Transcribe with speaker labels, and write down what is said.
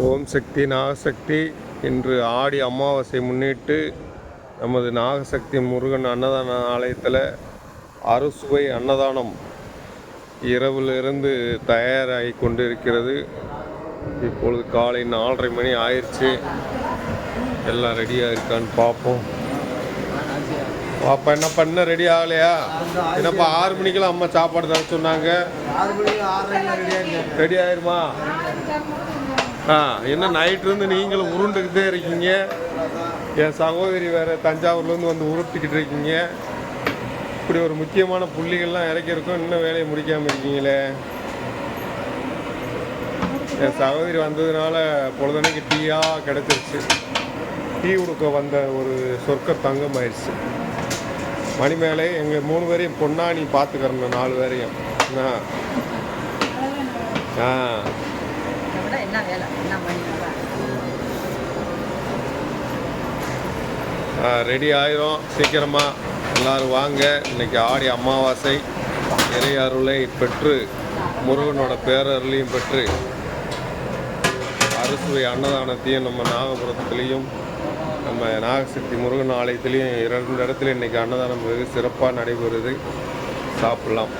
Speaker 1: ஓம் சக்தி நாகசக்தி இன்று ஆடி அமாவாசை முன்னிட்டு நமது நாகசக்தி முருகன் அன்னதான ஆலயத்தில் அறுசுவை அன்னதானம் இரவிலிருந்து தயாராகி கொண்டிருக்கிறது. இப்பொழுது காலை நாலரை மணி ஆயிடுச்சு. எல்லாம் ரெடியாக இருக்கான்னு பார்ப்போம் பாப்பா என்ன பண்ண ரெடி ஆகலையா? என்னப்பா ஆறு மணிக்கெல்லாம் அம்மா சாப்பாடு தர சொன்னாங்க. ரெடி ஆயிருமா? ஆ என்ன நைட்லேருந்து நீங்களும் உருண்டுக்கிட்டே இருக்கீங்க. என் சகோதரி வேறு தஞ்சாவூர்லேருந்து வந்து உருட்டிக்கிட்டு இருக்கீங்க. இப்படி ஒரு முக்கியமான புள்ளிகள்லாம் இறக்கியிருக்கோம் இன்னும் வேலையை முடிக்காமல் இருக்கீங்களே. என் சகோதரி வந்ததுனால பொழுதனைக்கு டீயாக கிடச்சிருச்சு. டீ கொடுக்க வந்த ஒரு சொர்க்க தங்கம் ஆயிடுச்சு. மணிமேலே எங்கள் மூணு பேரையும் பொண்ணா நீ பார்த்துக்கிறேன் நாலு பேரையும். ஆ.
Speaker 2: ஆ. என்ன வேலை? என்ன பண்ணி
Speaker 1: ரெடி ஆயிரும். சீக்கிரமாக எல்லாரும் வாங்க. இன்னைக்கு ஆடி அமாவாசை. இறை அருளை பெற்று முருகனோட பேரருளையும் பெற்று அறுசுவை அன்னதானத்தையும் நம்ம நாகபுரத்துலேயும் நம்ம நாகசக்தி முருகன் ஆலயத்திலையும் இரண்டு இடத்துல இன்னைக்கு அன்னதானம் வெகு சிறப்பாக நடைபெறுது. சாப்பிடலாம்.